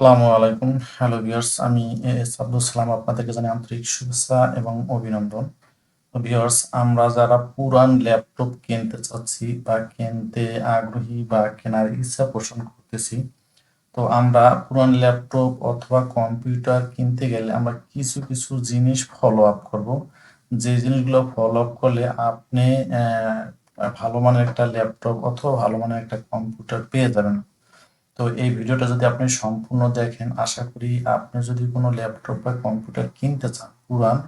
সালামু আলাইকুম। Hello viewers আমি এস আব্দুল সালাম, আপনাদেরকে জানাই আন্তরিক শুভেচ্ছা এবং অভিনন্দন। ভিউয়ার্স আমরা যারা পুরান ল্যাপটপ কিনতে চাচ্ছি বা কিনতে আগ্রহী বা কেনার ইচ্ছা পোষণ করতেছি, তো আমরা পুরান ল্যাপটপ অথবা কম্পিউটার কিনতে গেলে আমরা কিছু কিছু জিনিস ফলো আপ করব। যে জিনিসগুলো ফলো আপ করলে আপনি ভালো মানের একটা ল্যাপটপ অথবা ভালো মানের একটা কম্পিউটার পেয়ে যাবেন। তো এই ভিডিওটা যদি আপনি সম্পূর্ণ দেখেন, আশা করি আপনি যদি কোনো ল্যাপটপ বা কম্পিউটার কিনতে চান, পুরান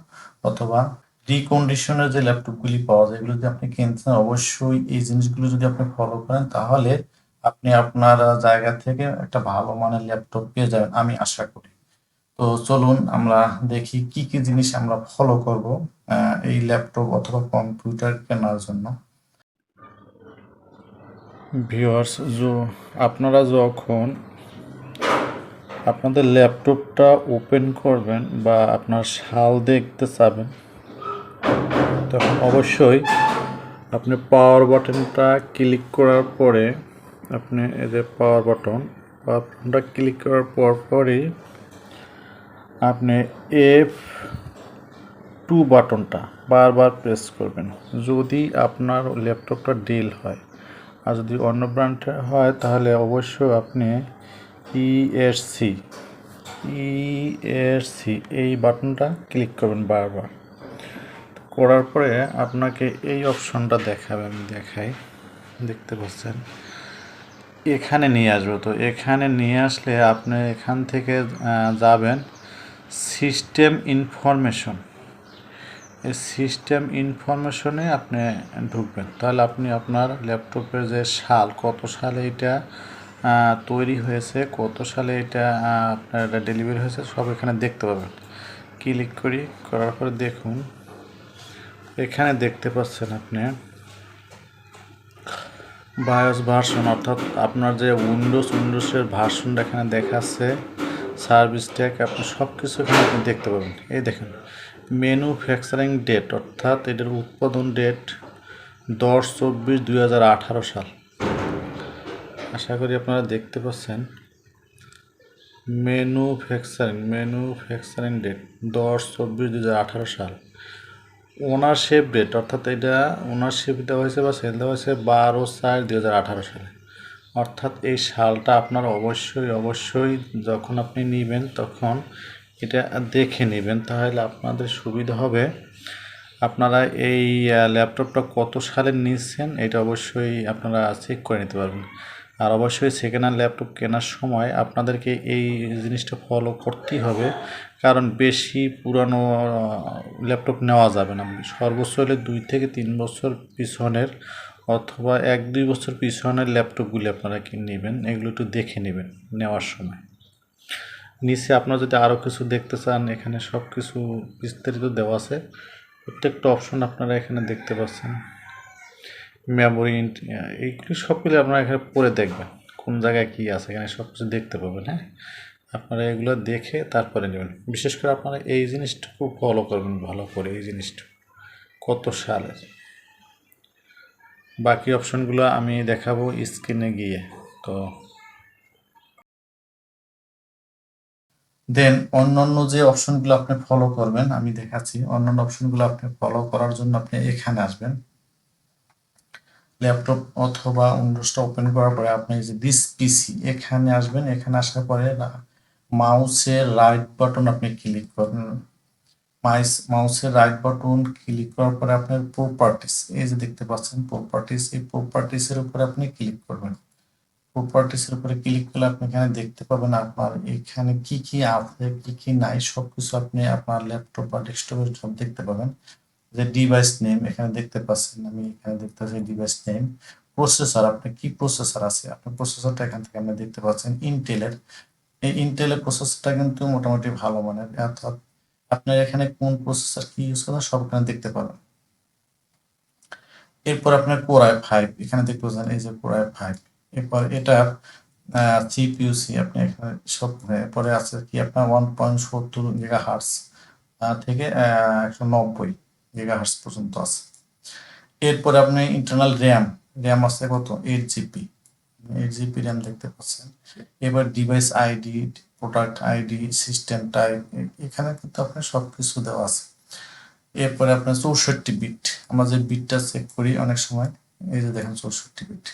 অথবা রিকন্ডিশনের যে ল্যাপটপগুলি পাওয়া যায়, এগুলো যদি আপনি কিনতে চান, অবশ্যই এই জিনিসগুলো যদি আপনি ফলো করেন, তাহলে আপনি আপনার জায়গা থেকে একটা ভালো মানের ল্যাপটপ পেয়ে যাবেন, আমি আশা করি। তো চলুন আমরা দেখি কি কি জিনিস আমরা ফলো করব এই ল্যাপটপ অথবা কম্পিউটার কেনার জন্য। ভিউয়ার্স আপনারা যখন আপনাদের ল্যাপটপটা ওপেন করবেন বা আপনার শাল দেখতে চাবেন, তখন অবশ্যই আপনি পাওয়ার বাটনটা ক্লিক করার পরে আপনি এই যে পাওয়ার বাটন পাওয়ার বাটনটা ক্লিক করার পর পরই আপনি এফ টু বাটনটা বারবার প্রেস করবেন। যদি আপনার ল্যাপটপটা ডিল হয় আর যদি অন্য ব্র্যান্ডের হয়, তাহলে অবশ্যই আপনি E ইএসসি ইএসসি E এই বাটনটা ক্লিক করবেন বারবার। করার পরে আপনাকে এই অপশনটা দেখাবে, আমি দেখাই। দেখতে পাচ্ছেন? এখানে নিয়ে আসব। তো এখানে নিয়ে আসলে আপনি এখান থেকে যাবেন সিস্টেম ইনফরমেশন সিস্টেম ইনফরমেশনে আপনি ঢুকবেন। তাহলে আপনি আপনার ল্যাপটপের যে সাল কত সালে এটা তৈরি হয়েছে, কত সালে এটা আপনার ডেলিভারি হয়েছে, সব এখানে দেখতে পাবেন। ক্লিক করি, করার পরে দেখুন, এখানে দেখতে পাচ্ছেন আপনি বায়োস ভার্সন অর্থাৎ আপনার যে উইন্ডোজ উইন্ডোজের ভার্সনটা এখানে দেখাচ্ছে সার্ভিস ট্যাগ আপনি সব কিছু এখানে আপনি দেখতে পাবেন। এই দেখেন ম্যানুফ্যাকচারিং ডেট অর্থাৎ এটার উৎপাদন ডেট দশ চব্বিশ দুই সাল। আশা করি আপনারা দেখতে পাচ্ছেন। ম্যানুফ্যাকচারিং ম্যানুফ্যাকচারিং ডেট দশ চব্বিশ দুই সাল। ওনারশিপ ডেট অর্থাৎ এটা ওনারশিপ দেওয়া হয়েছে বা সেল দেওয়া হয়েছে বারো চার দুই সালে। অর্থাৎ এই সালটা আপনার অবশ্যই অবশ্যই যখন আপনি নেবেন তখন এটা দেখে নেবেন, তাহলে আপনাদের সুবিধা হবে। আপনারা এই ল্যাপটপটা কত সালে নিচ্ছেন এটা অবশ্যই আপনারা চেক করে নিতে পারবেন। আর অবশ্যই সেকেন্ড হ্যান্ড ল্যাপটপ কেনার সময় আপনাদেরকে এই জিনিসটা ফলো করতেই হবে, কারণ বেশি পুরানো ল্যাপটপ নেওয়া যাবে না। সর্বোচ্চ হলে দুই থেকে তিন বছর পিছনের অথবা এক দুই বছর পিছনের ল্যাপটপগুলি আপনারা নেবেন, এগুলো একটু দেখে নেবেন নেওয়ার সময়। নিচে আপনারা যদি আরও কিছু দেখতে চান, এখানে সব কিছু বিস্তারিত দেওয়া আছে। প্রত্যেকটা অপশন আপনারা এখানে দেখতে পাচ্ছেন। মেমোরি এইগুলি সবগুলো আপনারা এখানে পরে দেখবেন, কোন জায়গায় কী আছে, এখানে সব কিছু দেখতে পাবেন হ্যাঁ? আপনারা এগুলো দেখে তারপরে নেবেন। বিশেষ করে আপনারা এই জিনিসটুকু ফলো করবেন, ভালো করে এই জিনিসটুকু। কত সালের? বাকি অপশনগুলো আমি দেখাবো স্ক্রিনে গিয়ে। তো দেন অন্যান্য যে অপশনগুলো আপনি ফলো করবেন, আমি দেখাচ্ছি। অন্যান্য অপশনগুলো আপনি ফলো করার জন্য আপনি এখানে আসবেন। ল্যাপটপ অথবা উইন্ডোজটা ওপেন করার পরে আপনি যে দিস পিসি এখানে আসবেন। এখানে আসার পরে মাউসের রাইট বাটন আপনি ক্লিক করবেন। মাইস মাউসের রাইট বাটন ক্লিক করার পরে আপনার প্রপার্টিস এই যে দেখতে পাচ্ছেন প্রপার্টিস এই প্রপার্টিসের উপরে আপনি ক্লিক করবেন। প্রপার্টিসের উপরে ক্লিক করলে আপনি এখানে দেখতে পাবেন আপনার এখানে কি কি আছে, কি কি নাই, সবকিছু আপনি আপনার ল্যাপটপ বা ডেস্কটপের সব দেখতে পাবেন। যে ডিভাইস নেম এখানে দেখতে পাচ্ছেন, আমি এখানে দেখতে পাচ্ছি ডিভাইস নেম প্রসেসর আপনার কি প্রসেসর আছে? আপনার প্রসেসরটা এখান থেকে আপনি দেখতে পাচ্ছেন ইন্টেলের এই ইন্টেলের প্রসেসরটা কিন্তু মোটামুটি ভালো মানের, অর্থাৎ আপনার এখানে কোন প্রসেসর কি ইউজ করেন সব এখানে দেখতে পাবেন। এরপর আপনার কোর আই ফাইভ এখানে দেখতে পাচ্ছেন, এই যে কোর আই ফাইভ এরপর এটার সিপিইউসি আপনি এখানে সব এরপরে আছে কি আপনার ওয়ান পয়েন্ট সত্তর গিগা হার্স থেকে একশো নব্বই গিগা হার্স পর্যন্ত আছে। এরপরে আপনি ইন্টারনাল র্যাম র্যাম আছে কত? Eight GB eight GB RAM দেখতে পাচ্ছেন। এবার device ID product ID system type এখানে কিন্তু আপনার সব কিছু দেওয়া আছে। এরপরে আপনার চৌষট্টি বিট আমরা যে বিটটা চেক করি অনেক সময়, এই যে দেখেন চৌষট্টি বিট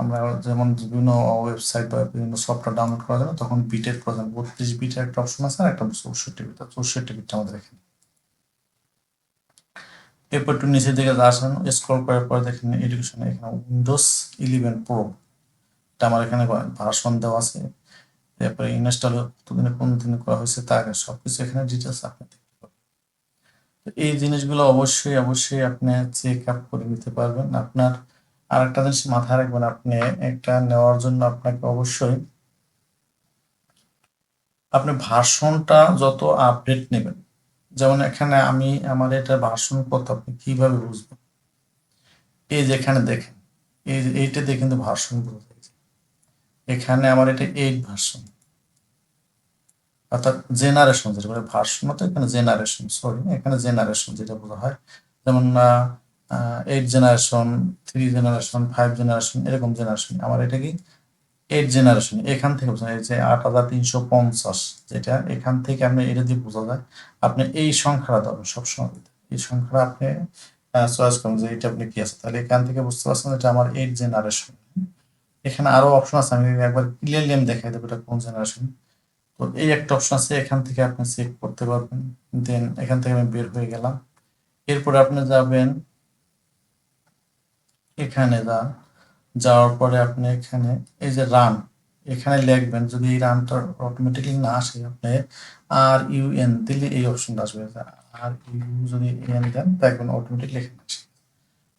আমরা যেমন বিভিন্ন ওয়েবসাইট বা বিভিন্ন সফটওয়্যার ডাউনলোড করার জন্য তখন বিটের প্রয়োজন। বত্রিশ বিটের একটা অপশন আছে আর একটা চৌষট্টি বিট চৌষট্টি বিটটা আমাদের এখানে। এরপর একটু নিচের দিকে আসেন স্ক্রল করার পর দেখেন এডুকেশন এখানে উইন্ডোজ ইলেভেন প্রো এটা আমার এখানে ভার্সন দেওয়া আছে। তারপরে ইনস্টল কতদিনে কোন দিনে করা হয়েছে তা সব কিছু এখানে ডিটেলস আপনি দেখতে পাবেন। এই জিনিসগুলো অবশ্যই অবশ্যই আপনি চেক আপ করে নিতে পারবেন। আপনার আর একটা জিনিস মাথায় রাখবেন আপনি একটা নেওয়ার জন্য আপনাকে অবশ্যই আপনি ভার্সনটা যত আপডেট নেবেন। যেমন এখানে আমি আমার এটা ভার্সন কত আপনি কীভাবে বুঝবেন? এই যে এখানে দেখেন, এই যে এইটা দিয়ে কিন্তু ভার্সন বোঝা এখানে আমার এটা এইট ভার্সন অর্থাৎ জেনারেশন যেটা বলে ভার্সন তো এখানে জেনারেশন সরি এখানে জেনারেশন যেটা বলা হয়। যেমন eight generation three generation five generation এরকম জেনারেশন আমার এটা কি? এইট জেনারেশন এখান থেকে বোঝা যায় যে আট হাজার তিনশো পঞ্চাশ, যেটা এখান থেকে আপনি এটা দিয়ে বোঝা যায় আপনি এই সংখ্যাটা ধরবেন সবসময়। এই সংখ্যাটা আপনি চয়েস করুন যে এটা আপনি কি আছে। তাহলে এখান থেকে বুঝতে পারছেন এটা আমার এইট জেনারেশন এখানে আরও অপশন আছে, আমি একবার ক্লিয়ারলি আমি দেখাই দেবো এটা কোন জেনারেশন তো এই একটা অপশন আছে, এখান থেকে আপনি চেক করতে পারবেন। দেন এখান থেকে আমি বের হয়ে গেলাম। এরপরে আপনি যাবেন এখানে যান যাওয়ার পরে আপনি এখানে, এই যে রান এখানে লিখবেন, যদি এই রানটা অটোমেটিকলি না আসে আপনি আর ইউ এন দিলে এই অপশনটা আসবে। আর ইউ যদি এন দেন দেখবেন অটোমেটিকলি এখানে আসে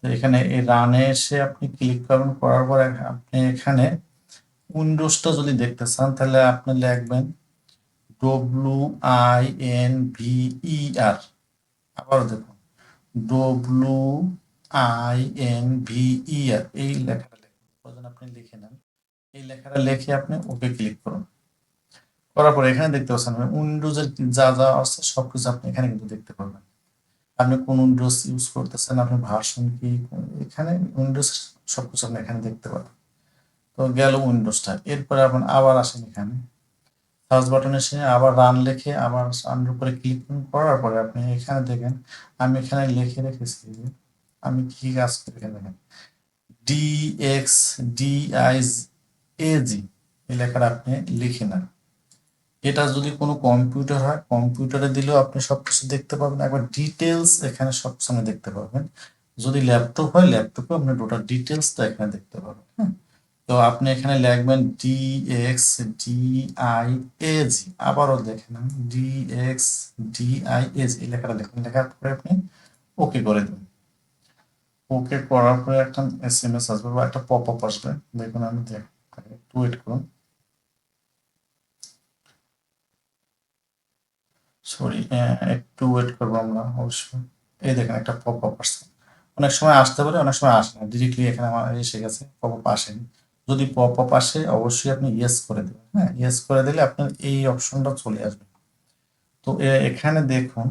তো এখানে এই রানে এসে আপনি ক্লিক করবেন, করার পরে আপনি এখানে উইন্ডোজটা যদি দেখতে চান, তাহলে আপনি লিখবেন W I N V E R আবার দেখুন W I N V E R এই লেখাটা লিখুন। আপনি লিখে নেন। এই লেখাটা লিখে আপনি ওকে ক্লিক করুন। করার পরে এখানে দেখতে পাচ্ছেন উইন্ডোজের যা যা আছে সবকিছু আপনি এখানে কিন্তু দেখতে পারবেন। আপনি কোন উইন্ডোজ ইউজ করতেছেন, আপনি ভার্সন কি এখানে উইন্ডোজ সবকিছু আপনি এখানে দেখতে পাবেন তো গেল উইন্ডোজটা এরপরে আপনি আবার আসেন এখানে। সার্চ বাটনে এসে আবার রান লিখে আবার রানের উপরে ক্লিক করার পরে আপনি এখানে দেখেন, আমি এখানে লিখে রেখেছি আমি কি কাজ করি দেখেন D X D I A G এই লেখাটা আপনি লিখে নেন। এটা যদি কোনো কম্পিউটার হয়, কম্পিউটারে দিলেও আপনি সবকিছু দেখতে পাবেন। একবার ডিটেলস এখানে সব সময় দেখতে পাবেন। যদি ল্যাপটপ হয় ল্যাপটপে আপনি টোটাল ডিটেলসটা এখানে দেখতে পাবেন হ্যাঁ? তো আপনি এখানে লিখবেন D X D I A G আবারও দেখেন D X D I A G লেখাটা লিখুন লেখার পরে আপনি ওকে করে দেবেন ওকে করার পরে একটা এস এম এস আসবে বা একটা পপ আপ আসবে, দেখুন আমি দেখ, একটু ওয়েট করুন। সরি একটু ওয়েট করব আমরা, অবশ্যই। এই দেখেন একটা পপ আপ আসছে। অনেক সময় আসতে পারে, অনেক সময় আসে না। ডিরেক্টলি এখানে আমার এসে গেছে পপ আপ আসেনি। যদি পপ আপ আসে, অবশ্যই আপনি ইয়েস করে দেবেন হ্যাঁ? ইয়েস করে দিলে আপনার এই অপশনটা চলে আসবে। তো এখানে দেখুন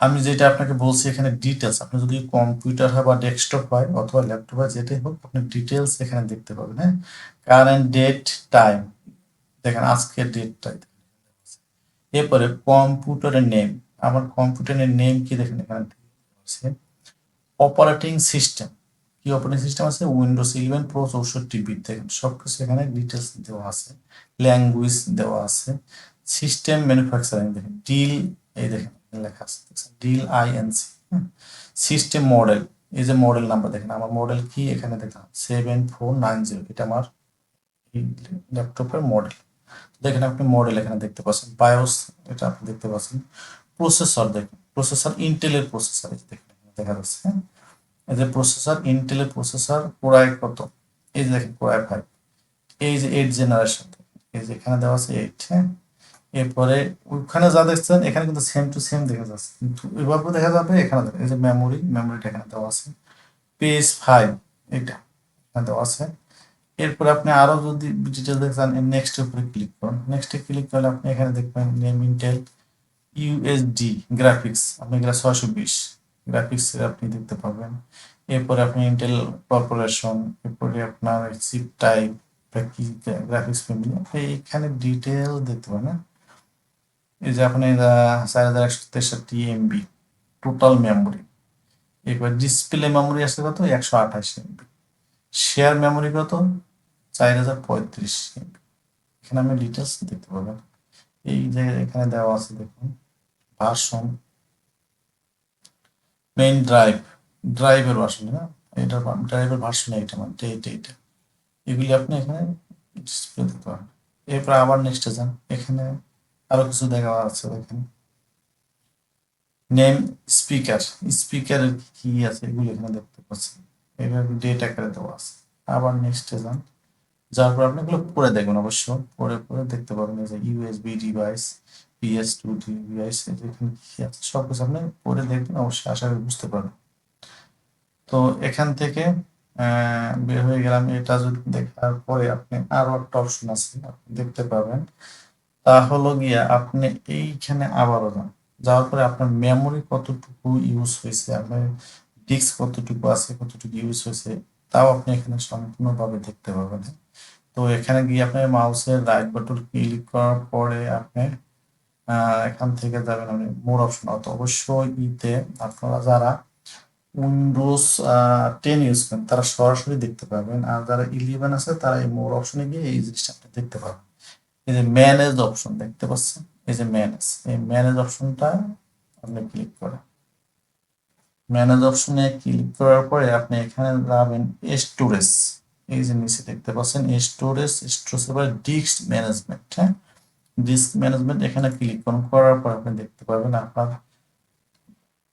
আমি যেটা আপনাকে বলছি, এখানে ডিটেলস আপনি যদি কম্পিউটার হয় বা ডেস্কটপ হয় অথবা ল্যাপটপ হয়, যেটাই হোক, আপনি ডিটেলস এখানে দেখতে পাবেন হ্যাঁ? কারেন্ট ডেট টাইম দেখেন, আজকের ডেটটাই এরপরে কম্পিউটারের নেম আমার কম্পিউটারের নেম কি দেখেন, এখানে আছে অপারেটিং সিস্টেম কি অপারেটিং সিস্টেম আছে? উইন্ডোজ ইলেভেন প্রো চৌষট্টি বিট দেখেন সব কিছু এখানে ডিটেলস দেওয়া আছে। ল্যাঙ্গুয়েজ দেওয়া আছে। সিস্টেম ম্যানুফ্যাকচারিং দেখেন ডিল এই দেখেন। লেখা আছে Dell I N C system model এই যে মডেল নাম্বার দেখেন, আমার মডেল কি? এখানে দেখেন সেভেন ফোর নাইন জিরো এটা আমার ল্যাপটপের মডেল দেখেন আপনি মডেল এখানে দেখতে পাচ্ছেন বায়োস এটা আপনি দেখতে পাচ্ছেন। প্রসেসর দেখেন প্রসেসর ইন্টেলের প্রসেসর দেখেন দেখা যাচ্ছে হ্যাঁ? এই যে প্রসেসর ইন্টেলের প্রসেসর কোরাই কত? এই যে দেখেন কোরাই ফাইভ এই যে এইট জেনারেশন এই যে এখানে দেওয়া আছে এইট হ্যাঁ? এরপরে ওইখানে যা দেখছেন, এখানে কিন্তু সেম টু সেম দেখা যাচ্ছে। কিন্তু এভাবে দেখা যাবে, এখানে এই যে মেমোরি মেমোরিটা এখানে দেওয়া আছে। পেজ ফাইভ এটা এখানে দেওয়া আছে। এরপর আপনি আরও যদি ডিটেল দেখতে চান নেক্সট উপরে ক্লিক করুন। নেক্সটে ক্লিক করলে আপনি এখানে দেখবেন নেম ইন্টেল ইউএসডি গ্রাফিক্স আপনি এগুলা ছয়শো বিশ। গ্রাফিক্স আপনি দেখতে পাবেন এরপরে আপনি ইন্টেল কর্পোরেশন এরপরে আপনার চিপ টাইপ কি গ্রাফিক্স ফ্যামিলি এখানে ডিটেল দেখতে পাবেন হ্যাঁ? এই যে আপনি চার হাজার একশো তেষট্টি এমবি টোটাল মেমোরি এরপর ডিসপ্লে মেমোরি আসছে কত? একশো আঠাশ এমবি শেয়ার মেমোরি কত? চার হাজার পঁয়ত্রিশ এমবি এখানে আপনি ডিটেলস দেখতে পাবেন এই যে এখানে দেওয়া আছে, দেখুন ভার্সন মেইন ড্রাইভ ড্রাইভের ভার্সন না? এটা ড্রাইভের ভার্সন এইটা মানে এইটা এইটা এগুলি আপনি এখানে ডিসপ্লে দিতে পারেন এরপর আবার নেক্সটে যান। এখানে আরও কিছু দেখা আছে এখানে নেম স্পিকার স্পিকারের কি আছে এগুলো এখানে দেখতে পাচ্ছেন। এইভাবে ডেট আকারে দেওয়া আছে। আবার নেক্সটে যান। যার পর আপনি এগুলো পড়ে দেখবেন অবশ্য। পড়ে পড়ে দেখতে পাবেন যে USB device PS two device এখানে কি আছে সব কিছু আপনি পড়ে দেখবেন অবশ্যই আশা করি বুঝতে পারবেন। তো এখান থেকে বের হয়ে গেলাম। এটা যদি দেখার পরে আপনি আরও একটা অপশন আছে দেখতে পাবেন। তা হলো গিয়া আপনি এইখানে আবারও যান। যাওয়ার পরে আপনার মেমোরি কতটুকু ইউজ হয়েছে, আপনার ডিস্ক কতটুকু আছে, কতটুকু ইউজ হয়েছে, তাও আপনি এখানে সম্পূর্ণভাবে দেখতে পাবেন। তো এখানে গিয়ে আপনি মাউসের রাইট বাটন ক্লিক করার পরে আপনি এখান থেকে যাবেন আপনি মোর অপশন অত অবশ্যই ইতে আপনারা যারা উইন্ডোজ টেন ইউজ করেন, তারা সরাসরি দেখতে পাবেন। আর যারা ইলেভেন আছে, তারা এই মোর অপশনে গিয়ে এই জিনিসটা আপনি দেখতে পাবেন। এই যে ম্যানেজ অপশন দেখতে পাচ্ছেন? এই যে ম্যানেজ এই ম্যানেজ অপশনটা আপনি ক্লিক করেন। ম্যানেজ অপশনে ক্লিক করার পরে আপনি এখানে যাবেন স্টোরেজ এই যে নিচে দেখতে পাচ্ছেন স্টোরেজ স্টোরেজ এবার ডিস্ক ম্যানেজমেন্ট হ্যাঁ? ডিস্ক ম্যানেজমেন্ট এখানে ক্লিক করুন করার পর আপনি দেখতে পাবেন আপনার,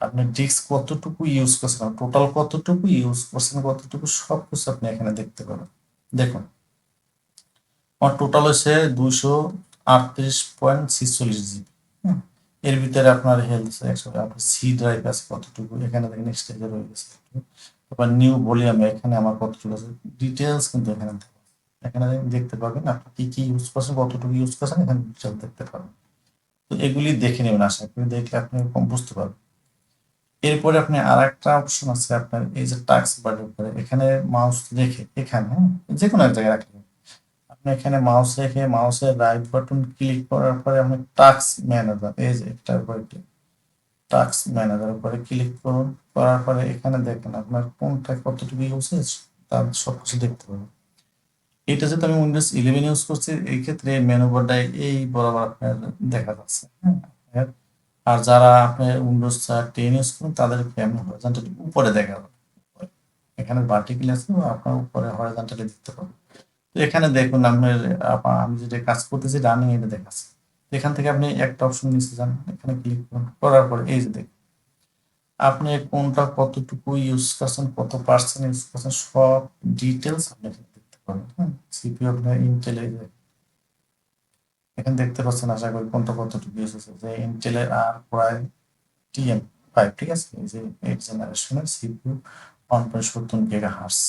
আপনি ডিস্ক কতটুকু ইউজ করছেন টোটাল কতটুকু ইউজ করছেন, কতটুকু সব কিছু আপনি এখানে দেখতে পাবেন। দেখুন আমার টোটাল হচ্ছে দুইশো আটত্রিশ পয়েন্ট ছিচল্লিশ জিবি। এর ভিতরে আপনার হেলথ একশো আপনার সি ড্রাইভ আছে কতটুকু এখানে দেখেন স্টেজে রয়ে গেছে। তারপর নিউ ভলিউমে এখানে আমার কতটুকু আছে ডিটেলস কিন্তু এখানে এখানে দেখতে পাবেন আপনি কি কি ইউজ করছেন কতটুকু ইউজ করছেন এখানে ডিটেল দেখতে পাবেন। তো এগুলি দেখে নেবেন আশা করি দেখলে আপনি এরকম বুঝতে পারবেন। এরপরে আপনি আর একটা অপশন আছে আপনার এই যে টাক্স বারের উপরে এখানে মাউস রেখে এখানে হ্যাঁ, যে কোনো এক জায়গায় আপনি এখানে মাউস রেখে মাউসের রাইট বাটন ক্লিক করার পরে আপনি টাস্ক ম্যানেজার এই যে এটার উপরে টাস্ক ম্যানেজার উপরে ক্লিক করুন। করার পরে এখানে দেখেন আপনার কোনটা কতটুকু হয়েছে তার সব কিছু দেখতে পাবেন এটা যেহেতু আমি উইন্ডোজ ইলেভেন ইউজ করছি, এই ক্ষেত্রে মেনু বোর্ডটাই এই বরাবর আপনার দেখা যাচ্ছে হ্যাঁ? আর- যারা আপনার উইন্ডোজ টেন ইউজ করেন, তাদেরকে আমি হরিজন্টালি উপরে দেখা যাবে এখানে ভার্টিক্যাল আছে, আপনার উপরে হরিজন্টালি দেখতে পাবেন তো এখানে দেখুন আপনার আমি যেটা কাজ করতেছি রানিং এটা দেখাচ্ছে। এখান থেকে আপনি একটা অপশন নিচে যান, এখানে ক্লিক করুন। করার পরে এই যে দেখুন, আপনি কোনটা কতটুকু ইউজ করছেন, কত পার্সেন্ট ইউজ করছেন, সব ডিটেলস আপনি এখানে দেখতে পাবেন হ্যাঁ? সিপিইউ আপনার ইন্টেল এখানে দেখতে পাচ্ছেন, আশা করি কোনটা কতটুকু ইউজ হচ্ছে, যে ইন্টেলের আর প্রায় টিএম ফাইভ ঠিক আছে? এই যে এইট জেনারেশনের সিপিইউ ওয়ান পয়েন্ট সত্তর গিগা হার্স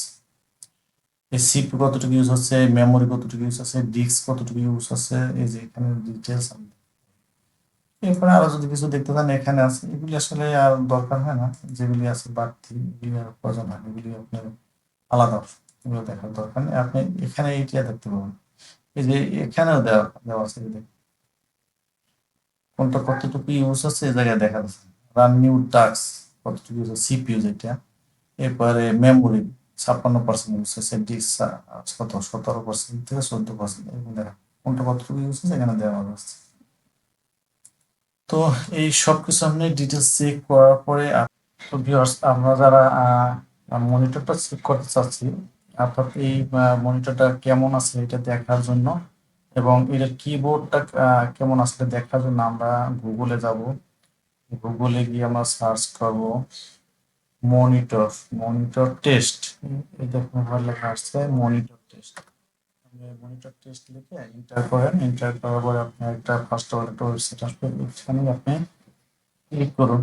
এই সিপি কতটুকু ইউজ হচ্ছে মেমোরি কতটুকু ইউজ আছে ডিস্ক কতটুকু ইউজ আছে, এই যে এখানে ডিটেলস এরপরে আরও যদি কিছু দেখতে চান, এখানে আছে, এগুলি আসলে আর দরকার হয় না, যেগুলি আছে বাড়তি, এগুলি আর প্রয়োজন হয় এগুলি আপনার আলাদা এগুলো দেখার দরকার নেই। আপনি এখানে এইটা দেখতে পাবেন। এই যে এখানেও দেওয়া দেওয়া আছে কোনটা কতটুকু ইউজ আছে, এই জায়গায় দেখা যাচ্ছে। রান নিউ টাস্ক কতটুকু ইউজ সিপিইউ যেটা, এরপরে মেমোরি ছাপ্পান্ন পার্সেন্ট ইউজ হয়েছে কত সতেরো পার্সেন্ট থেকে চোদ্দ পার্সেন্ট এরকম দেখা কোনটা কতটুকু ইউজ হয়েছে এখানে দেওয়া যাচ্ছে তো এই সব কিছু আপনি ডিটেলস চেক করার পরে আমরা যারা মনিটরটা চেক করতে চাচ্ছি, অর্থাৎ এই মনিটরটা কেমন আছে এটা দেখার জন্য এবং এটা কিবোর্ডটা কেমন আসলে দেখার জন্য আমরা গুগলে যাব। গুগলে গিয়ে আমরা সার্চ করব। মনিটর মনিটর টেস্ট এই দেখুন ভালো লেখা আসছে মনিটর টেস্ট মনিটর টেস্ট লিখে এন্টার করেন। এন্টার করার পরে আপনি একটা ফার্স্ট অফ অল একটা ওয়েবসাইট আসবে। এখানে আপনি ক্লিক করুন।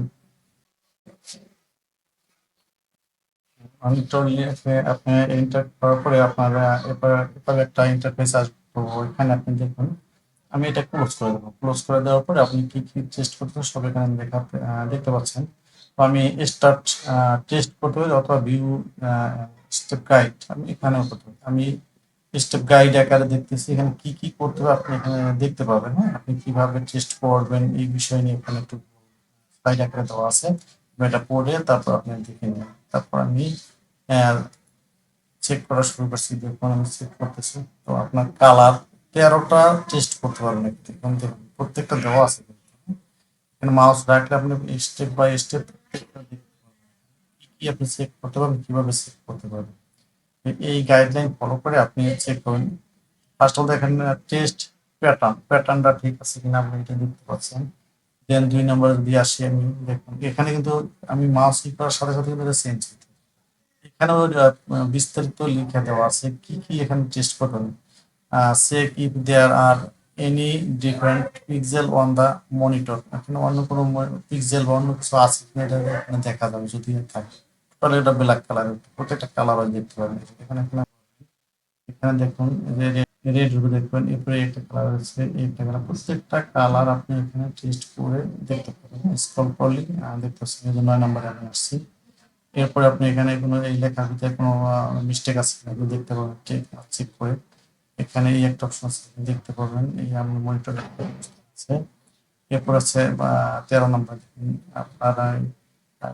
মনিটর লিখে আপনি এন্টার করার পরে আপনার এবার এবার একটা ইন্টারফেস আসবে। তো ওইখানে আপনি দেখুন, আমি এটা ক্লোজ করে দেবো। ক্লোজ করে দেওয়ার পরে আপনি কি কি টেস্ট করতে সব এখানে দেখা দেখতে পাচ্ছেন। আমি স্টার্ট টেস্ট করতে পারি অথবা ভিউ স্টেপ গাইড আমি এখানেও করতে পারি। আমি স্টেপ গাইড আকারে দেখতেছি, এখানে কি কি করতে হবে আপনি এখানে দেখতে পাবেন হ্যাঁ? আপনি কীভাবে টেস্ট করবেন এই বিষয় নিয়ে এখানে একটু গাইড আকারে দেওয়া আছে। এটা পড়ে তারপর আপনি দেখে নিন। তারপর আমি চেক করা শুরু করছি, দেখুন আমি চেক করতেছি। তো আপনার কালার তেরোটা টেস্ট করতে পারবেন এখান থেকে প্রত্যেকটা দেওয়া আছে হ্যাঁ। এখানে মাউস রাখলে আপনি স্টেপ বাই স্টেপ কি আপনি চেক করতে পারবেন, কীভাবে চেক করতে পারবেন? এই গাইডলাইন ফলো করে আপনি চেক করুন। ফার্স্ট অফ দেখেন টেস্ট প্যাটার্ন প্যাটার্নটা ঠিক আছে কিনা আপনি এটা দেখতে পাচ্ছেন। দেন দুই নম্বরে যদি আসি আমি, দেখুন। এখানে কিন্তু আমি মাউস ক্লিক করার সাথে সাথে কিন্তু চেঞ্জ এখানেও বিস্তারিত লিখে দেওয়া আছে কি কি এখানে টেস্ট করবেন। Check if there are any different pixel on the monitor এখানে অন্য কোনো পিক্সেল বা অন্য কিছু আছে কিনা এটা এখানে দেখা যাবে যদি থাকে। তাহলে এটা ব্ল্যাক কালার প্রত্যেকটা কালার দেখতে পাবেন। এখানে এখানে দেখুন রেড রুপে দেখবেন, এরপরে একটা কালার আছে একটা কালার প্রত্যেকটা কালার আপনি এখানে টেস্ট করে দেখতে পাবেন। স্ক্রল করলে দেখতে পাচ্ছেন যে নয় নম্বরে আমি আসছি। এরপরে আপনি এখানে কোনো এই লেখার ভিতরে কোনো মিস্টেক আছে কিনা দেখতে পাবেন। চেক করে। এখানে এই একটা অপশন আছে দেখতে পাবেন, এই আমার মনিটর আছে এরপর আছে তেরো নম্বর আপনার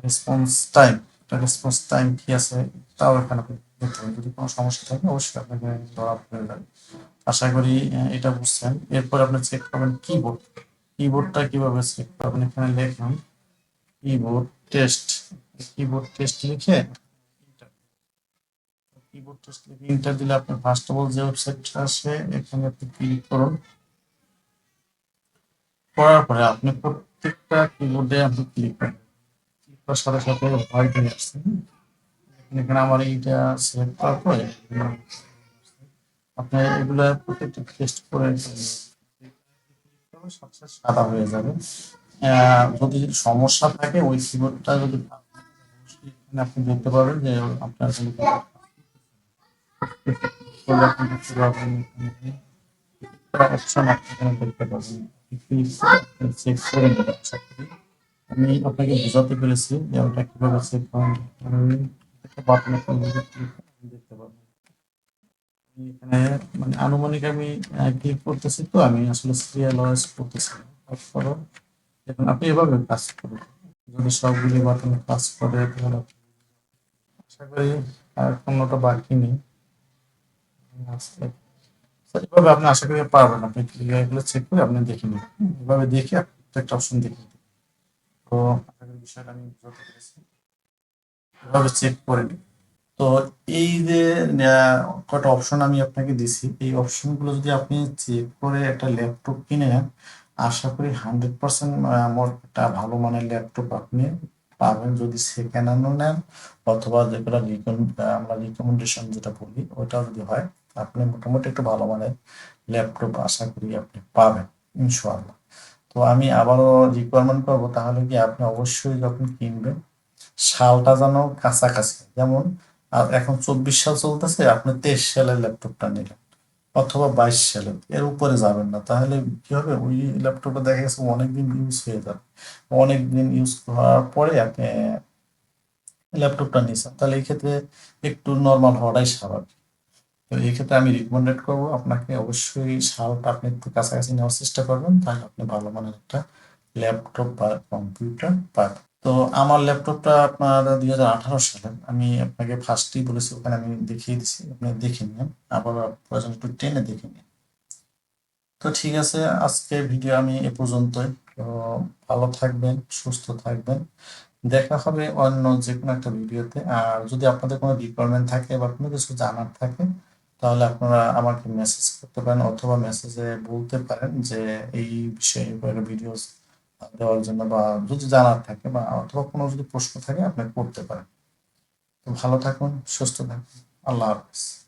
রেসপন্স টাইম রেসপন্স টাইম কি আছে, তাও এখানে আপনি দেখতে পাবেন। যদি কোনো সমস্যা থাকে, অবশ্যই আপনাকে ধরা পড়ে যাবে। আশা করি এটা বুঝছেন। এরপর আপনি চেক করবেন কিবোর্ড কিবোর্ডটা কীভাবে চেক করবেন? এখানে লিখুন কিবোর্ড টেস্ট কিবোর্ড টেস্ট লিখে কিবোর্ড টেস্ট লিখে ইন্টার দিলে আপনি ফার্স্ট অফ অল যে ওয়েবসাইটটা আসে এখানে আপনি ক্লিক করুন। করার পরে আপনি প্রত্যেকটা কিবোর্ডে আপনি ক্লিক করেন। ক্লিক করার সাথে সাথে হোয়াইট হয়ে আসছে এখানে- আমার এইটা সিলেক্ট করার পরে আপনি এগুলা প্রত্যেকটা টেস্ট করে সবচেয়ে সাদা হয়ে যাবে। যদি সমস্যা থাকে, ওই কিবোর্ডটা যদি আপনি দেখতে পাবেন যে আপনার কোনো করলে আপনি দেখতে পাবেন এখানে আমি আপনাকে বোঝাতে পেরেছি যে ওটা কীভাবে দেখতে এখানে মানে আনুমানিক আমি ক্লিক করতেছি তো আমি আসলে সিরিয়াল ওয়াইজ করতেছি আপনি এভাবে কাজ করুন যদি সবগুলি বাটনে কাজ করে তাহলে আশা করি আর কোনোটা বাকি নেই এভাবে আপনি আশা করি পারবেন। আপনি চেক করে আপনি দেখে নিন। এভাবে দেখে একটা অপশন দেখে তো বিষয়টা আমি বুঝতে পেরেছি। এভাবে চেক করে তো এই যে অপশন আমি আপনাকে দিছি, এই অপশনগুলো যদি আপনি চেক করে একটা ল্যাপটপ কিনে নেন আশা করি হান্ড্রেড পার্সেন্ট একটা ভালো মানের ল্যাপটপ আপনি পাবেন যদি সেকেন্ড নেন, অথবা যেগুলো আমরা রিকমেন্ডেশন যেটা বলি ওটা যদি হয়। আপনি মোটামুটি একটু ভালো মানের ল্যাপটপ আশা করি আপনি পাবেন, ইনশাআল্লাহ। তো আমি আবারও রিকোয়ারমেন্ট করব, তাহলে কি আপনি অবশ্যই যখন কিনবেন, সালটা যেন কাছাকাছি, যেমন এখন চব্বিশ সাল চলতেছে, আপনি তেইশ সালের ল্যাপটপটা নিলেন অথবা বাইশ সালের, এর উপরে যাবেন না। তাহলে কি হবে? ওই ল্যাপটপটা দেখা গেছে অনেকদিন ইউজ হয়ে যাবে। অনেকদিন ইউজ করার পরে আপনি ল্যাপটপটা নিয়েছেন তাহলে এই ক্ষেত্রে একটু নর্মাল হওয়াটাই স্বাভাবিক। তো এই ক্ষেত্রে আমি রিকমেন্ডেড করব আপনাকে অবশ্যই সালটা আপনি একটু কাছাকাছি নেওয়ার চেষ্টা করবেন, তাহলে আপনি ভালো মানের একটা ল্যাপটপ বা কম্পিউটার পাবেন। তো আমার ল্যাপটপটা আপনার দুই হাজার আঠারো সালে, আমি আপনাকে ফার্স্টেই বলেছি, ওখানে আমি দেখিয়ে দিছি, আপনি দেখে নিন, আবার প্রয়োজন একটু টেনে দেখে নিন। তো ঠিক আছে, আজকে ভিডিও আমি এ পর্যন্তই। তো ভালো থাকবেন, সুস্থ থাকবেন। দেখা হবে অন্য যে কোনো একটা ভিডিওতে আর যদি আপনাদের কোনো রিকোয়ারমেন্ট থাকে বা কোনো কিছু জানার থাকে তাহলে আপনারা আমাকে মেসেজ করতে পারেন অথবা মেসেজে বলতে পারেন যে এই বিষয়ে ভিডিও দেওয়ার জন্য বা যদি জানার থাকে বা অথবা কোনো যদি প্রশ্ন থাকে আপনি করতে পারেন। তো ভালো থাকুন, সুস্থ থাকুন, আল্লাহ হাফিজ।